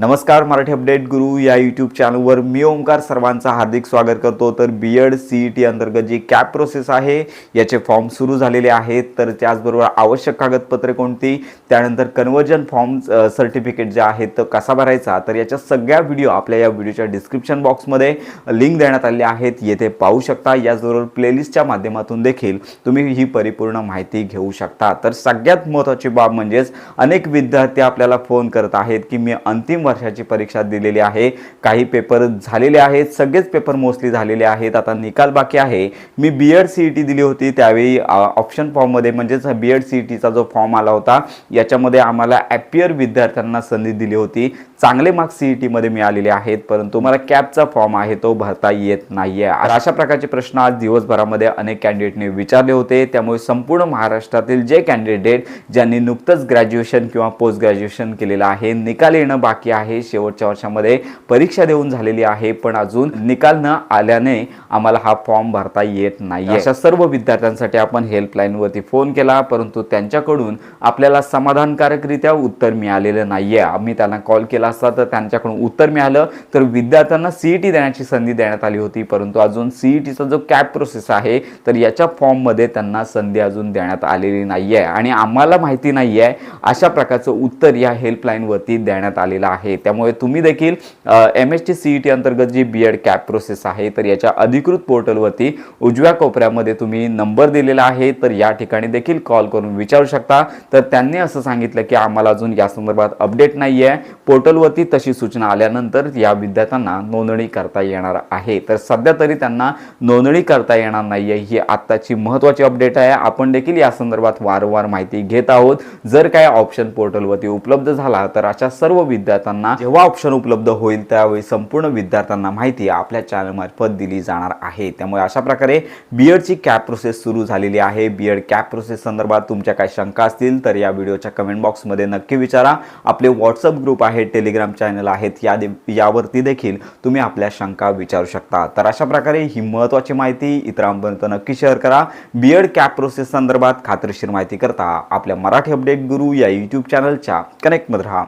नमस्कार मराठी अपडेट गुरु या यूट्यूब चॅनलवर मी ओंकार सर्वांचं हार्दिक स्वागत करतो. तर B Ed C E T अंतर्गत जी कॅप प्रोसेस आहे याचे फॉर्म सुरू झालेले आहेत. तर त्याचबरोबर आवश्यक कागदपत्रे कोणती? त्यानंतर कन्वर्जन फॉर्म सर्टिफिकेट जे आहेत तर कसा भरायचा? तर याच्या सगळ्या व्हिडिओ आपल्या या व्हिडिओच्या डिस्क्रिप्शन बॉक्समध्ये लिंक देण्यात आलेली आहेत. येथे पाहू शकता याचबरोबर प्लेलिस्टच्या माध्यमातून देखील तुम्ही ही परिपूर्ण माहिती घेऊ शकता. तर सगळ्यात महत्त्वाची बाब म्हणजेच अनेक विद्यार्थी आपल्याला फोन करत आहेत की मी अंतिम वर्षाची परीक्षा दिलेली आहे. काही पेपर झालेले आहेत. सगळेच पेपर मोस्टली झालेले आहेत. आता निकाल बाकी आहे. मी B Ed C E T दिली होती. त्यावेळी ऑप्शन फॉर्ममध्ये म्हणजेच बी एड सी ई टीचा जो फॉर्म आला होता याच्यामध्ये आम्हाला ॲपियर विद्यार्थ्यांना संधी दिली होती. चांगले मार्क्स सी ई टीमध्ये मिळालेले आहेत परंतु मला कॅपचा फॉर्म आहे तो भरता येत नाही आहे अशा प्रकारचे प्रश्न आज दिवसभरामध्ये अनेक कॅन्डिडेटने विचारले होते. त्यामुळे संपूर्ण महाराष्ट्रातील जे कॅन्डिडेट ज्यांनी नुकतंच ग्रॅज्युएशन किंवा पोस्ट ग्रॅज्युएशन केलेलं आहे निकाल येणं बाकी आहे. शेवटच्या वर्षामध्ये परीक्षा देऊन झालेली आहे पण अजून निकाल न आल्याने आम्हाला हा फॉर्म भरता येत नाही अशा सर्व विद्यार्थ्यांसाठी आपण हेल्पलाईनवरती फोन केला परंतु त्यांच्याकडून आपल्याला समाधानकारकरित्या उत्तर मिळालेलं नाहीये. आम्ही त्यांना कॉल केला असता तर त्यांच्याकडून उत्तर मिळालं. तर विद्यार्थ्यांना सीईटी देण्याची संधी देण्यात आली होती. परंतु अजून सीईटीचा जो कॅप प्रोसेस आहे तर याच्या फॉर्ममध्ये त्यांना संधी अजून देण्यात आलेली नाही आहे आणि आम्हाला माहिती नाही आहे अशा प्रकारचं उत्तर या हेल्पलाईनवरती देण्यात आलेलं आहे. त्यामुळे तुम्ही देखील M S T C E T अंतर्गत जी बी एड कॅप प्रोसेस आहे तर याच्या अधिकृत पोर्टलवरती उजव्या कोपऱ्यामध्ये तुम्ही नंबर दिलेला आहे. तर या ठिकाणी देखील कॉल करून विचारू शकता. तर त्यांनी असं सांगितलं की आम्हाला अजून या संदर्भात अपडेट नाही आहे पोर्टल पोर्टलवरती तशी सूचना आल्यानंतर या विद्यार्थ्यांना नोंदणी करता येणार आहे. तर सध्या तरी त्यांना नोंदणी करता येणार नाही आहे ही आत्ताची महत्त्वाची अपडेट आहे. आपण देखील या संदर्भात वारंवार माहिती घेत आहोत. जर काय ऑप्शन पोर्टलवरती उपलब्ध झाला तर अशा सर्व विद्यार्थ्यांना जेव्हा ऑप्शन उपलब्ध होईल त्यावेळी संपूर्ण विद्यार्थ्यांना माहिती आपल्या चॅनलमार्फत दिली जाणार आहे. त्यामुळे अशा प्रकारे बी एडची कॅप प्रोसेस सुरू झालेली आहे. बी एड कॅप प्रोसेस संदर्भात तुमच्या काही शंका असतील तर या व्हिडिओच्या कमेंट बॉक्समध्ये नक्की विचारा. आपले व्हॉट्सअप ग्रुप आहे टेलिग्राम चॅनल आहेत या दे- यावरती देखील तुम्ही आपल्या शंका विचारू शकता. तर अशा प्रकारे ही महत्त्वाची माहिती इतरांपर्यंत नक्की शेअर करा. बी एड कॅप प्रोसेस संदर्भात खात्रीशीर माहिती करता आपल्या मराठी अपडेट गुरु या यूट्यूब चॅनलच्या कनेक्टमध्ये राहा.